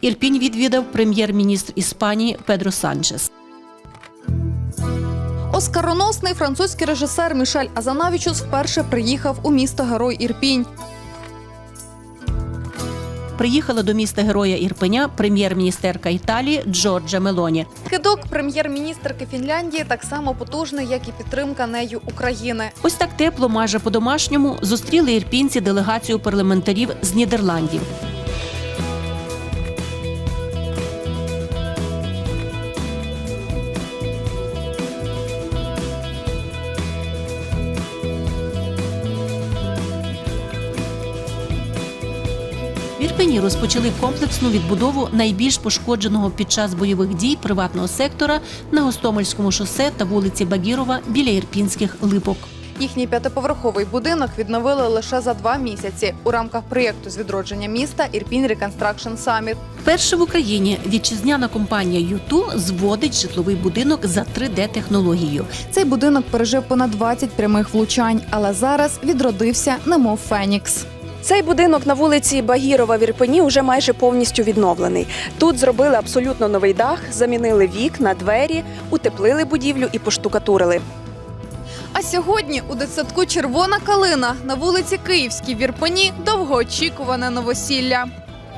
Ірпінь відвідав прем'єр-міністр Іспанії Педро Санчес. Оскароносний французький режисер Мішель Азанавічус вперше приїхав у місто Герой Ірпінь. Приїхала до міста Героя Ірпеня прем'єр-міністерка Італії Джорджа Мелоні. Кидок прем'єр-міністерки Фінляндії так само потужний, як і підтримка нею України. Ось так тепло, майже по-домашньому, зустріли ірпінці делегацію парламентарів з Нідерландів. В Ірпені розпочали комплексну відбудову найбільш пошкодженого під час бойових дій приватного сектора на Гостомельському шосе та вулиці Багірова біля ірпінських липок. Їхній п'ятиповерховий будинок відновили лише за два місяці у рамках проєкту з відродження міста Ірпінь Reconstruction Summit. Перша в Україні вітчизняна компанія «Юту» зводить житловий будинок за 3D-технологією. Цей будинок пережив понад 20 прямих влучань, але зараз відродився, немов Фенікс. Цей будинок на вулиці Багірова в Ірпені вже майже повністю відновлений. Тут зробили абсолютно новий дах, замінили вікна, двері, утеплили будівлю і поштукатурили. А сьогодні у дитсадку Червона калина на вулиці Київській в Ірпені довгоочікуване новосілля.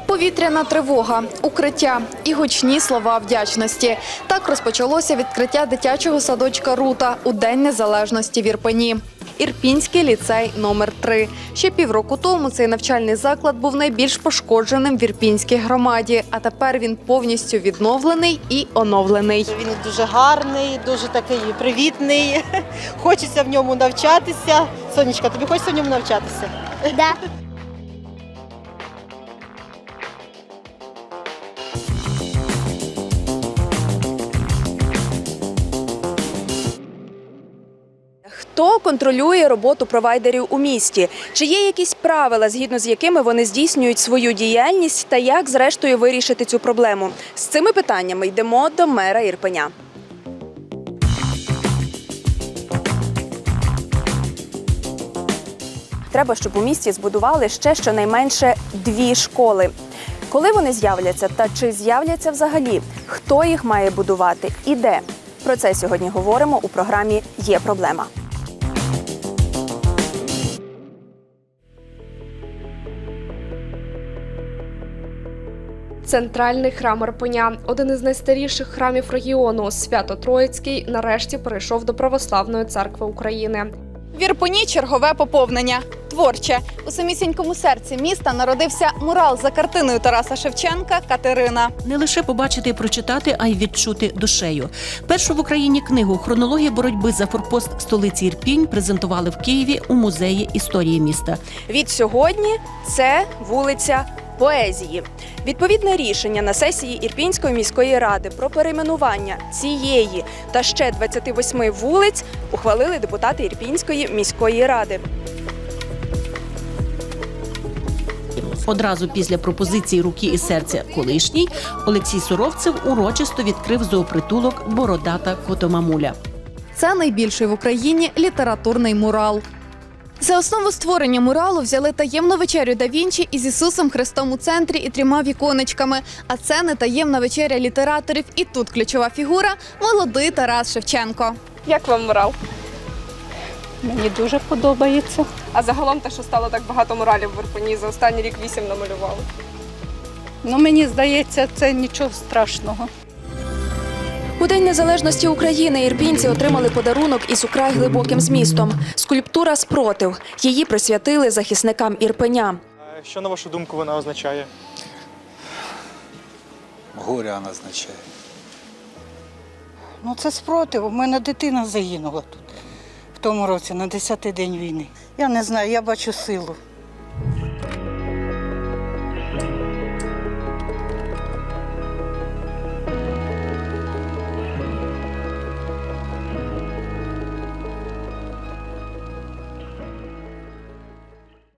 Повітряна тривога, укриття і гучні слова вдячності. Так розпочалося відкриття дитячого садочка Рута у День Незалежності в Ірпені. Ірпінський ліцей номер 3 Ще півроку тому цей навчальний заклад був найбільш пошкодженим в Ірпінській громаді, а тепер він повністю відновлений і оновлений. Він дуже гарний, дуже такий привітний. Хочеться в ньому навчатися. Сонечка, тобі хочеться в ньому навчатися? Да. Хто контролює роботу провайдерів у місті? Чи є якісь правила, згідно з якими вони здійснюють свою діяльність, та як зрештою вирішити цю проблему? З цими питаннями йдемо до мера Ірпеня. Треба, щоб у місті збудували ще щонайменше дві школи. Коли вони з'являться та чи з'являться взагалі? Хто їх має будувати і де? Про це сьогодні говоримо у програмі Є проблема. Центральний храм Арпеня, один із найстаріших храмів регіону, Свято-Троїцький, нарешті перейшов до Православної церкви України. В Ірпені чергове поповнення. Творче у самісінькому серці міста народився мурал за картиною Тараса Шевченка Катерина. Не лише побачити і прочитати, а й відчути душею. Першу в Україні книгу Хронологія боротьби за форпост столиці Ірпінь презентували в Києві у музеї історії міста. Від сьогодні це вулиця Поезії. Відповідне рішення на сесії Ірпінської міської ради про перейменування цієї та ще 28 вулиць ухвалили депутати Ірпінської міської ради. Одразу після пропозиції руки і серця колишній Олексій Суровцев урочисто відкрив зоопритулок Бородата Котомамуля. Це найбільший в Україні літературний мурал. За основу створення муралу взяли таємну вечерю да Вінчі із Ісусом Христом у центрі і трьома віконечками. А це не таємна вечеря літераторів. І тут ключова фігура молодий Тарас Шевченко. Як вам мурал? Мені дуже подобається. А загалом те, що стало так багато муралів в Ірпені, за останній рік вісім намалювали. Ну, мені здається, це нічого страшного. У День Незалежності України ірпінці отримали подарунок із украй глибоким змістом. Скульптура спротив. Її присвятили захисникам Ірпеня. Що на вашу думку вона означає? Горе вона означає. Ну, це спротив. У мене дитина загинула тут в тому році, на 10-й день війни. Я не знаю, я бачу силу.